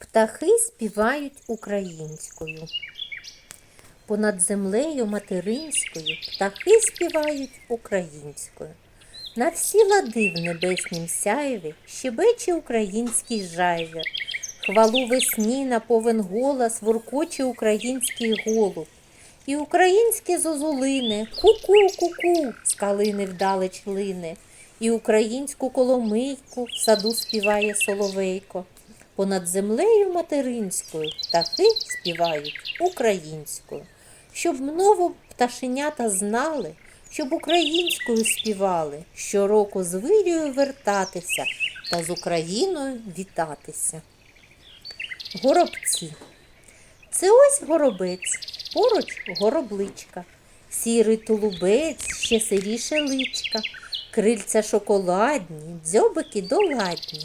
Птахи співають українською. Понад землею материнською птахи співають українською. На всі лади в небеснім сяєві щебече український жайвір. Хвалу весні на повен голос воркоче український голуб. І українські зозулини, ку-ку, ку-ку, з калини вдалеч лине, і українську коломийку в саду співає соловейко. Понад землею материнською птахи співають українською, щоб мнову пташенята знали, щоб українською співали, щороку з вирію вертатися та з Україною вітатися. Горобці. Це ось горобець, поруч горобличка, сірий тулубець, ще сиріше личка, крильця шоколадні, дзьобики доладні.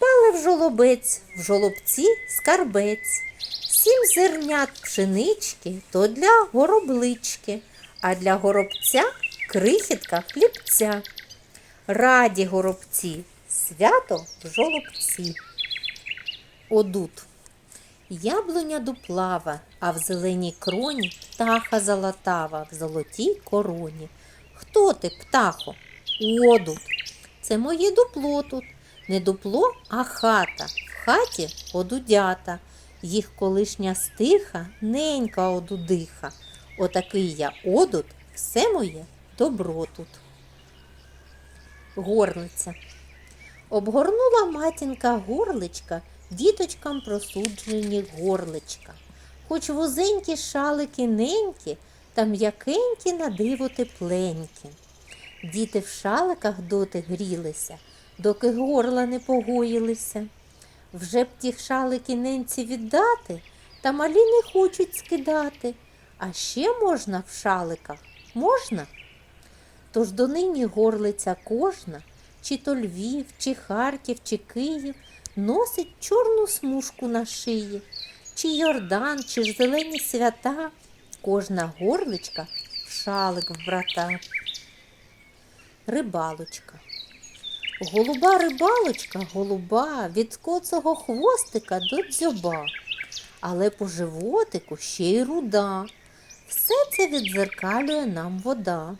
Впали в жолобець, в жолобці скарбець. Сім зернят пшенички то для гороблички, а для горобця крихітка хлібця. Раді горобці, свято в жолобці. Одут. Яблуня дуплава, а в зеленій кроні птаха золотава в золотій короні. Хто ти, птахо? Одут. Це моє дупло тут. Не дупло, а хата. В хаті одудята. Їх колишня стиха, ненька одудиха. Отакий я одут, все моє добро тут. Горлиця. Обгорнула матінка горличка діточкам просуджені горличка. Хоч вузенькі шалики ненькі, та м'якенькі на диво тепленькі. Діти в шаликах доти грілися, доки горла не погоїлися. Вже б ті шалики ненці віддати, та малі не хочуть скидати. А ще можна в шаликах? Можна? Тож донині горлиця кожна, чи то Львів, чи Харків, чи Київ, носить чорну смужку на шиї, чи Йордан, чи ж зелені свята, кожна горличка в шалик в брата. Рибалочка. Голуба рибалочка, голуба, від коцого хвостика до дзьоба, але по животику ще й руда. Все це відзеркалює нам вода.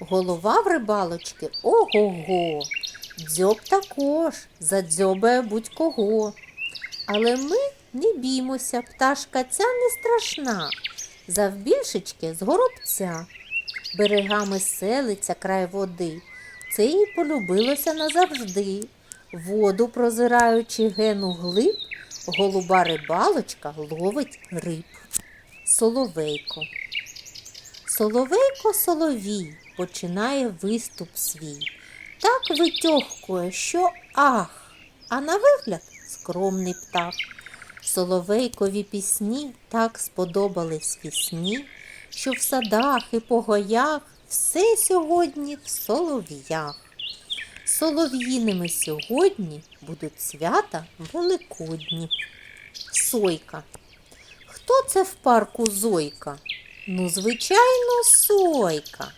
Голова в рибалочки ого-го, дзьоб також задзьобає будь-кого. Але ми не біймося, пташка ця не страшна, завбільшечки з горобця. Берегами селиться край води, це їй полюбилося назавжди. Воду, прозираючи гену глиб, голуба рибалочка ловить риб. Соловейко. Соловейко соловій починає виступ свій. Так витьохкує, що ах, а на вигляд скромний птах. Соловейкові пісні так сподобались вісні, що в садах і по гоях все сьогодні в солов'ях. Солов'їними сьогодні будуть свята великодні. Сойка. Хто це в парку Зойка? Ну, звичайно, сойка.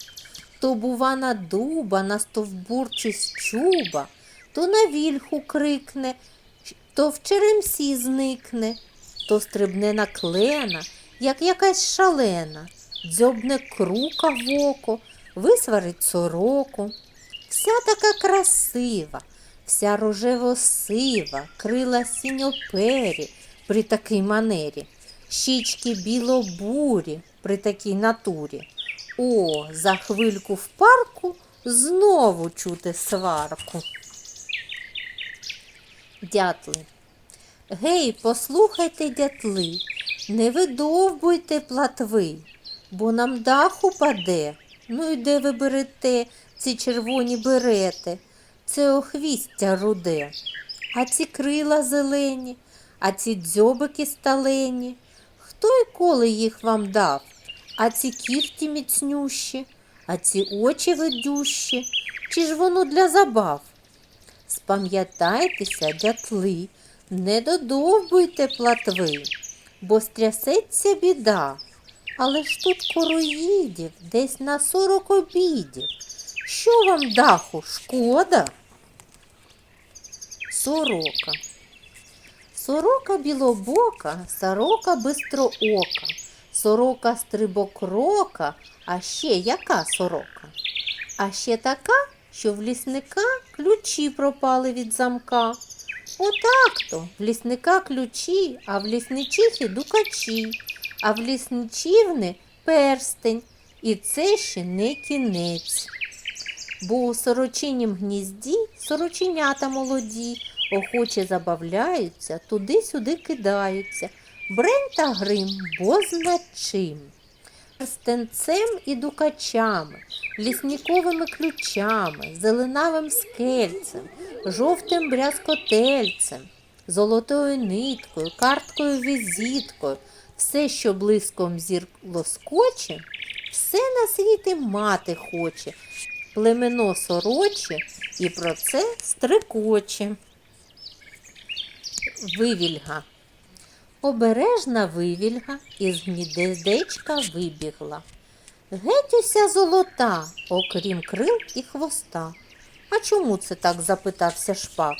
То, бува, на дуба, на стовбурчі чуба, то на вільху крикне, то в черемсі зникне, то стрибне на клена, як якась шалена, дзьобне крука в око, висварить сороку. Вся така красива, вся рожево-сива, крила сіньопері при такій манері, щічки білобурі при такій натурі. О, за хвильку в парку знову чути сварку. Дятли. Гей, послухайте, дятли, не видовбуйте платви, бо нам дах упаде. Ну і де ви берете ці червоні берети, це охвістя руде, а ці крила зелені, а ці дзьобики сталені. Хто й коли їх вам дав? А ці кіхті міцнющі, а ці очі ведющі, чи ж воно для забав? Спам'ятайтеся, дятли, не додовбуйте платви, бо стрясеться біда. Але ж тут короїдів десь на сорок обідів. Що вам даху шкода? Сорока. Сорока білобока, сорока бистроока, сорока стрибокрока, а ще яка сорока? А ще така, що в лісника ключі пропали від замка. Отак-то в лісника ключі, а в лісничихи дукачі, а в лісничівни перстень. І це ще не кінець. Бо у сорочинім гнізді сороченята молоді, охоче забавляються, туди-сюди кидаються. Брень та грим, бо зна чим. Перстенцем і дукачами, лісніковими ключами, зеленавим скельцем, жовтим брязкотельцем, золотою ниткою, карткою візиткою, все, що блиском зір лоскоче, все на світі мати хоче, племено сороче і про це стрикоче. Вивільга. Обережна вивільга із гніздечка вибігла. Геть уся золота, окрім крил і хвоста. А чому це так запитався шпак?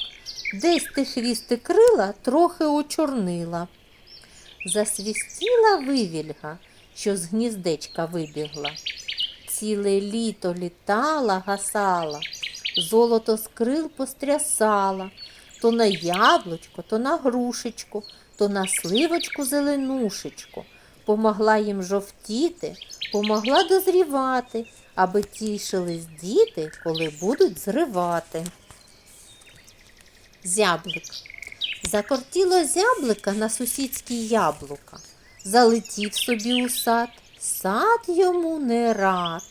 Десь ти хвісти крила трохи очорнила. Засвістіла вивільга, що з гніздечка вибігла. Ціле літо літала, гасала, золото з крил пострясала, то на яблучко, то на грушечку, то на сливочку зеленушечку. Помогла їм жовтіти, помогла дозрівати, аби тішились діти, коли будуть зривати. Зяблик. Закортіло зяблика на сусідські яблука. Залетів собі у сад, сад йому не рад.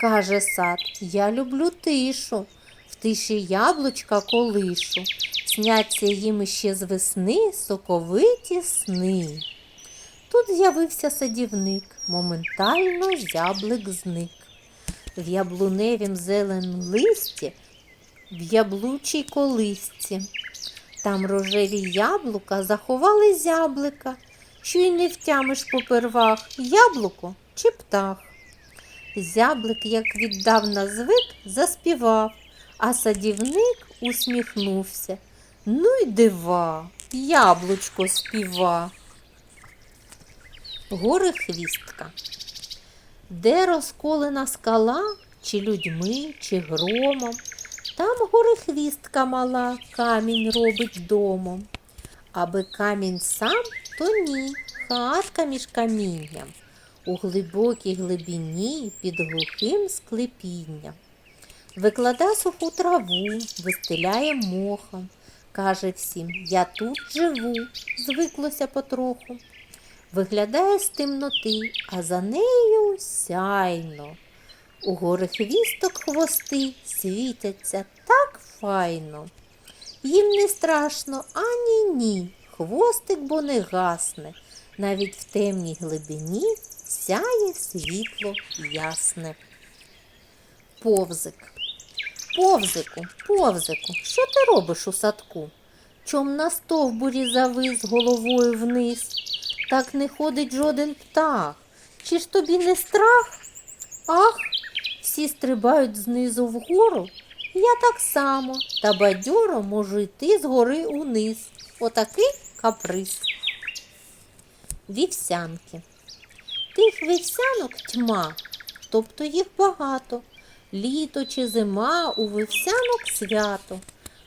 Каже сад, я люблю тишу, в тиші яблучка колишу. Сняться їм іще з весни соковиті сни. Тут з'явився садівник, моментально зяблик зник. В яблуневім зеленім листі, в яблучій колисці. Там рожеві яблука заховали зяблика, що й не втямиш попервах яблуко чи птах. Зяблик, як віддавна звик, заспівав, а садівник усміхнувся. Ну й дива, яблучко співа. Гори хвістка. Де розколена скала, чи людьми, чи громом, там горехвістка мала, камінь робить домом. Аби камінь сам, то ні, хатка між камінням, у глибокій глибині під глухим склепінням. Виклада суху траву, вистеляє мохом, каже всім, я тут живу, звиклося потроху. Виглядає з темноти, а за нею сяйно. У гори хвісток хвости світяться так файно. Їм не страшно ані ні, хвостик бо не гасне, навіть в темній глибині сяє світло ясне. Повзик. Повзику, повзику, що ти робиш у садку? Чом на стовбурі завис головою вниз? Так не ходить жоден птах. Чи ж тобі не страх? Ах, всі стрибають знизу вгору. Я так само та бадьоро можу йти згори униз. Отакий каприз. Вівсянки. Тих вівсянок тьма, тобто їх багато. Літо чи зима у вівсянок свято,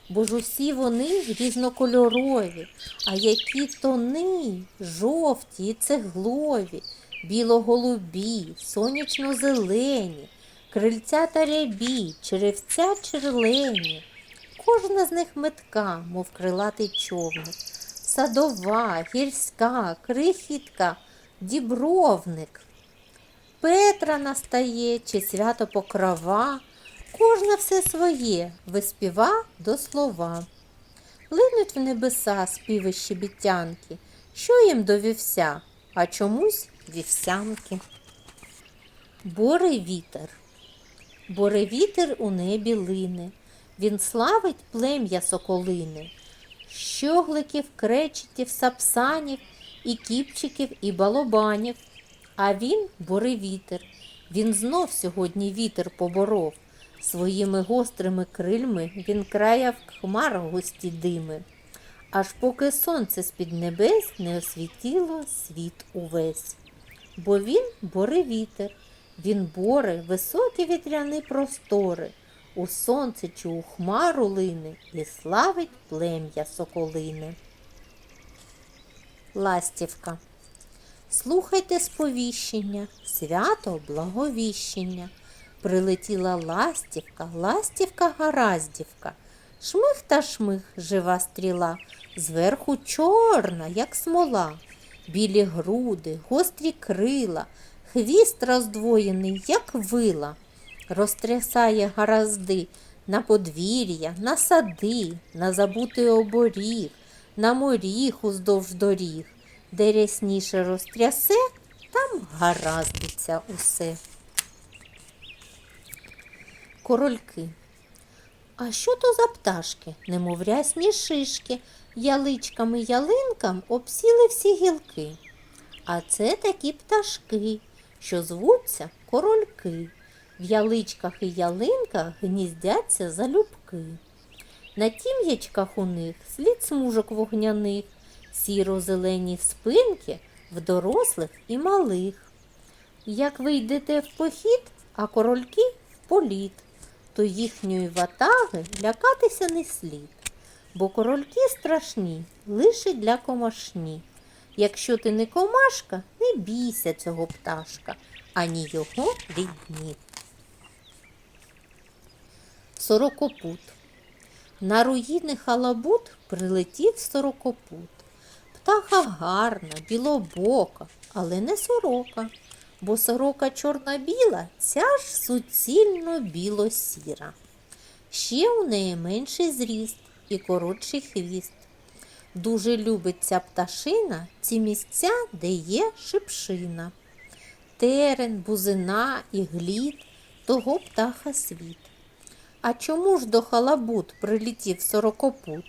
бо ж усі вони різнокольорові, а які тони жовті і цеглові, біло-голубі, сонячно-зелені, крильця та рябі, черевця черлені. Кожна з них метка, мов крилатий човник, садова, гірська, крихітка, дібровник. Петра настає чи свято покрова, кожна все своє виспіва до слова. Линуть в небеса співи щебетянки, що їм до вівся, а чомусь вівсянки. Борий вітер. Боре вітер у небі лине, він славить плем'я соколини, щогликів, кречетів, сапсанів, і кіпчиків, і балобанів. А він буревітер. Він знов сьогодні вітер поборов. Своїми гострими крильми він краяв хмар густі дими. аж поки сонце з-під небес не освітило світ увесь. Бо він боре вітер, він боре високі вітряні простори, у сонце чи у хмару лине і славить плем'я соколине. Ластівка. Слухайте сповіщення, свято благовіщення. Прилетіла ластівка, ластівка гараздівка. Шмих та шмих жива стріла, зверху чорна, як смола, білі груди, гострі крила, хвіст роздвоєний, як вила, розтрясає гаразди на подвір'я, на сади, на забутий оборіг, на моріг уздовж доріг, де рясніше розтрясе, там гараздиться усе. Корольки. А що то за пташки, немов рясні шишки, яличками ялинкам обсіли всі гілки. А це такі пташки, що звуться корольки. В яличках і ялинках гніздяться залюбки. На тім'ячках у них слід смужок вогняних, сіро-зелені спинки в дорослих і малих. Як ви йдете в похід, а корольки в політ, то їхньої ватаги лякатися не слід, бо корольки страшні лише для комашні. Якщо ти не комашка, не бійся цього пташка, ані його рідні. Сорокопут. На руїни халабут прилетів сорокопут. Птаха гарна, білобока, але не сорока, бо сорока чорно-біла, ця ж суцільно біло-сіра. Ще у неї менший зріст і коротший хвіст. Дуже любить ця пташина ці місця, де є шипшина. Терен, бузина і глід того птаха світ. А чому ж до халабут прилетів сорокопут?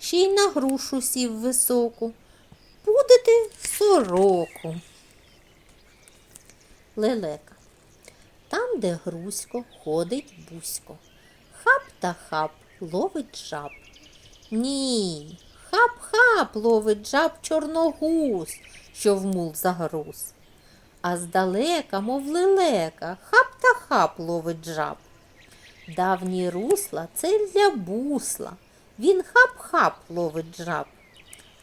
Ще й на грушу сів високу. Будете сороку. Лелека. Там, де грузько, ходить бузько. Хап та хап ловить жаб. Ні, хап-хап ловить жаб чорногуз, що в мул загруз. А здалека, мов лелека, хап та хап ловить жаб. Давні русла це для бусла. Він хап-хап ловить жаб.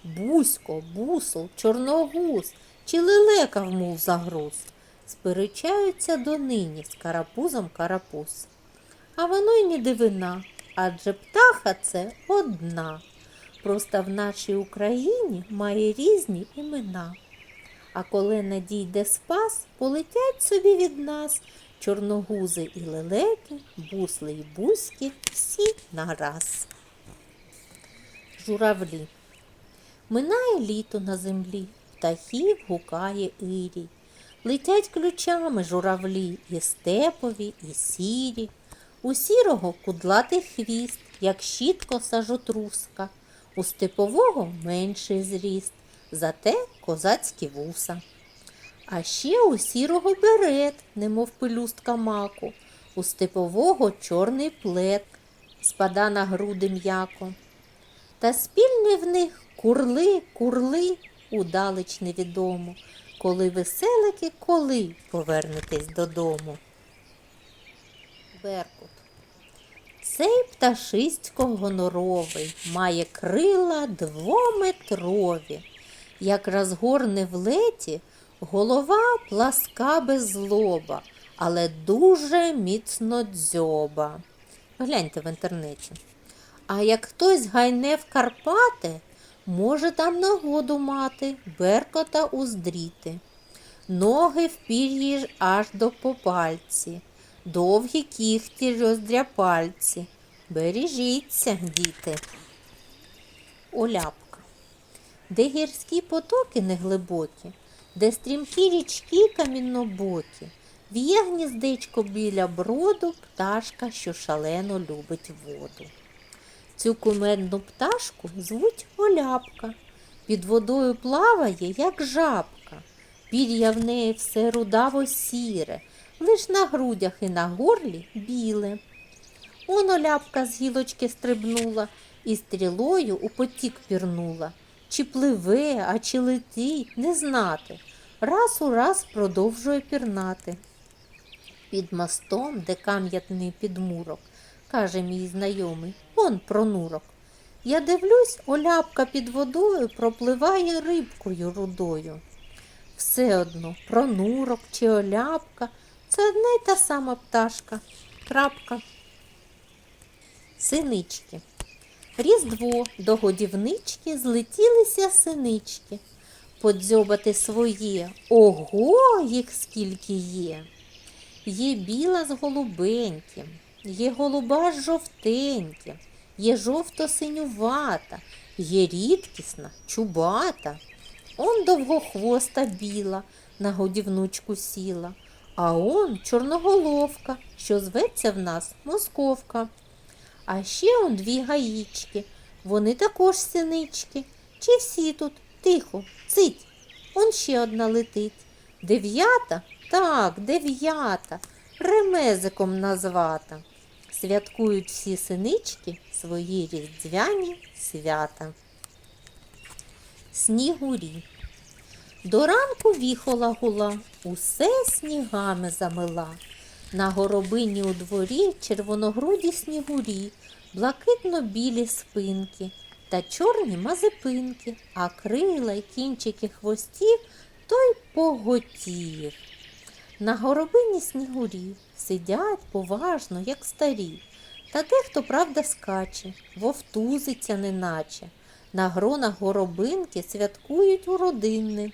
Бусько, бусол, чорногуз чи лелека в мул загруз. Сперечаються донині з карапузом карапуз. А воно й не дивина, адже птаха це одна. Просто в нашій Україні має різні імена. А коли надійде спас, полетять собі від нас чорногузи і лелеки, бусли й бузьки, всі нараз. Журавлі. Минає літо на землі, птахів гукає ірій. Летять ключами журавлі і степові, і сірі. У сірого кудлатий хвіст, як щітко сажотруска, у степового менший зріст, зате козацькі вуса. А ще у сірого берет, немов пелюстка маку, у степового чорний плед, спада на груди м'яко. Та спільні в них курли, курли, удалеч невідомо, коли веселики, коли повернетесь додому. Беркут. Цей пташисько гоноровий, має крила двометрові. Як розгорне в леті, голова пласка без злоба, але дуже міцно дзьоба. Гляньте в інтернеті. А як хтось гайне в Карпати, може там нагоду мати, беркота уздріти. Ноги в пір'ї аж до попальці, довгі кіхті роздряпальці. Бережіться, діти. Оляпка. Де гірські потоки неглибокі, де стрімкі річки каміннобокі, в'є гніздечко біля броду пташка, що шалено любить воду. Цю кумедну пташку звуть Оляпка. Під водою плаває, як жабка. Пір'я в неї все рудаво сіре, лиш на грудях і на горлі біле. Он Оляпка з гілочки стрибнула, і стрілою у потік пірнула. Чи пливе, а чи летить, не знати. Раз у раз продовжує пірнати. Під мостом, де кам'ятний підмурок, каже мій знайомий, он пронурок. Я дивлюсь, оляпка під водою пропливає рибкою рудою. Все одно, пронурок чи оляпка це одна й та сама пташка. Крапка. Синички. Різдво до годівнички злетілися синички. Подзьобати своє. Ого, їх скільки є. Є біла з голубеньким, є голуба з жовтеньким, є жовто-синювата, є рідкісна, чубата. Он довгохвоста біла, на годівнучку сіла, а он чорноголовка, що зветься в нас московка. А ще он дві гаїчки, вони також синички. Чи всі тут? Тихо, цить. Он ще одна летить. Дев'ята? Так, дев'ята. Ремезиком назвата. Святкують всі синички свої різдвяні свята. Снігурі. До ранку віхола гула, усе снігами замила. На горобині у дворі червоногруді снігурі, блакитно-білі спинки та чорні мазепинки, а крила й кінчики хвостів той поготів. На горобині снігурі сидять поважно, як старі, та дехто, правда, скаче, вовтузиться неначе. На гронах горобинки святкують у родинни.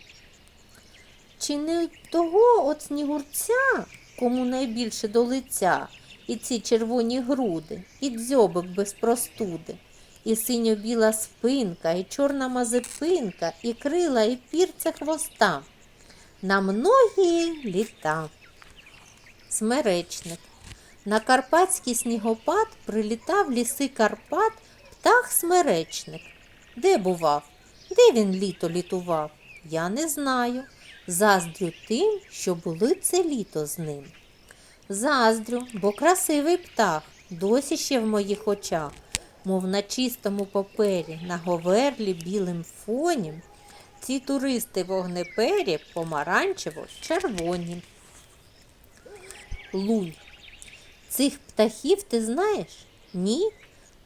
Чи не того от снігурця, кому найбільше до лиця, і ці червоні груди, і дзьобик без простуди, і синьо-біла спинка, і чорна мазепинка, і крила, і пірця хвоста. На многі літа. Смеречник. На карпатський снігопад прилітав ліси Карпат птах смеречник. Де бував? Де він літо літував? Я не знаю. Заздрю тим, що були це літо з ним. Заздрю, бо красивий птах, досі ще в моїх очах, мов на чистому папері, на говерлі білим фоні. Ці туристи вогнепері помаранчево-червоні. Лунь. Цих птахів ти знаєш? Ні?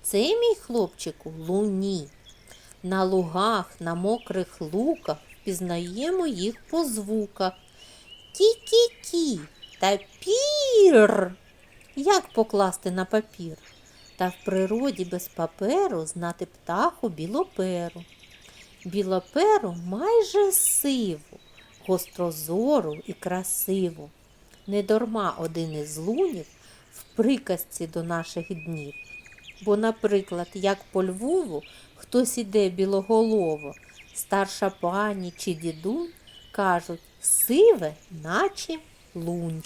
Це мій хлопчику луні. На лугах, на мокрих луках впізнаємо їх по звуках. Ті-ті-ті та пір. Як покласти на папір? Та в природі без паперу знати птаху білоперу. Білоперу майже сиву, гострозору і красиву. Недарма один із лунів в приказці до наших днів. Бо, наприклад, як по Львову хтось іде білоголово, старша пані чи дідунь кажуть сиве, наче лунь.